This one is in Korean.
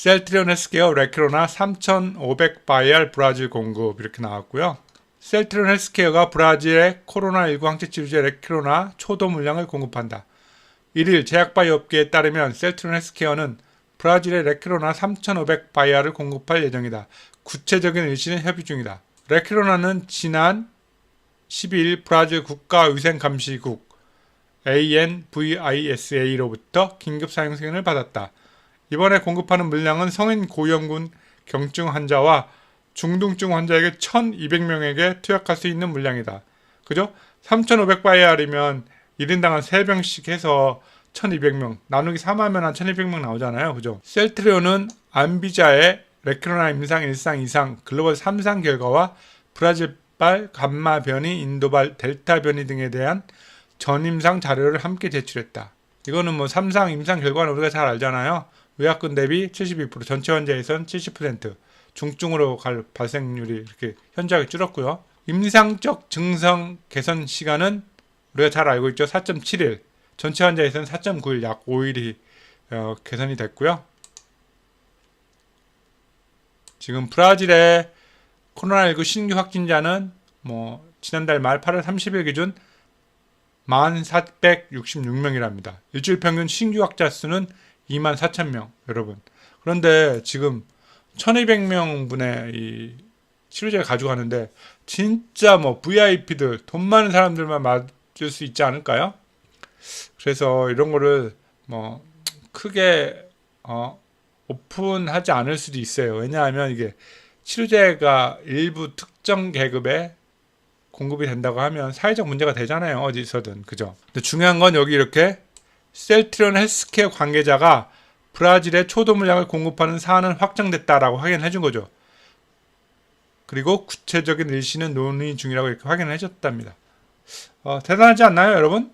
셀트리온 헬스케어 레크로나 3,500 바이알 브라질 공급 이렇게 나왔고요. 셀트리온 헬스케어가 브라질의 코로나19 항체 치료제 레크로나 초도 물량을 공급한다. 1일 제약바이오 업계에 따르면 셀트리온 헬스케어는 브라질의 레크로나 3,500 바이알을 공급할 예정이다. 구체적인 일시는 협의 중이다. 레크로나는 지난 12일 브라질 국가위생감시국 ANVISA로부터 긴급 사용 승인을 받았다. 이번에 공급하는 물량은 성인 고위험군 경증 환자와 중등증 환자에게 1,200명에게 투약할 수 있는 물량이다. 그죠? 3,500바이알이면 1인당 한 3병씩 해서 1,200명 나누기 3하면 한 1,200명 나오잖아요. 그죠? 셀트리온은 안비자의 레크로나 임상 1상 2상 글로벌 3상 결과와 브라질발 감마 변이, 인도발 델타 변이 등에 대한 전임상 자료를 함께 제출했다. 이거는 뭐 3상 임상 결과는 우리가 잘 알잖아요. 의약군 대비 72%, 전체 환자에선 70%, 중증으로 갈 발생률이 이렇게 현저하게 줄었고요. 임상적 증상 개선 시간은 우리가 잘 알고 있죠. 4.7일. 전체 환자에서는 4.9일, 약 5일이 어, 개선이 됐고요. 지금 브라질의 코로나19 신규 확진자는 뭐 지난달 말 8월 30일 기준 1466명이랍니다. 일주일 평균 신규 확자 수는 2만 4천 명, 여러분. 그런데 지금 1200명 분의 이 치료제를 가져가는데 진짜 뭐 VIP들 돈 많은 사람들만 맞을 수 있지 않을까요? 그래서 이런 거를 뭐 크게 어 오픈하지 않을 수도 있어요. 왜냐하면 이게 치료제가 일부 특정 계급에 공급이 된다고 하면 사회적 문제가 되잖아요. 어디서든. 그죠? 근데 중요한 건 여기 이렇게 셀트리온 헬스케어 관계자가 브라질에 초도 물량을 공급하는 사안은 확정됐다라고 확인해 준 거죠. 그리고 구체적인 일시는 논의 중이라고 이렇게 확인을 해줬답니다. 어, 대단하지 않나요, 여러분?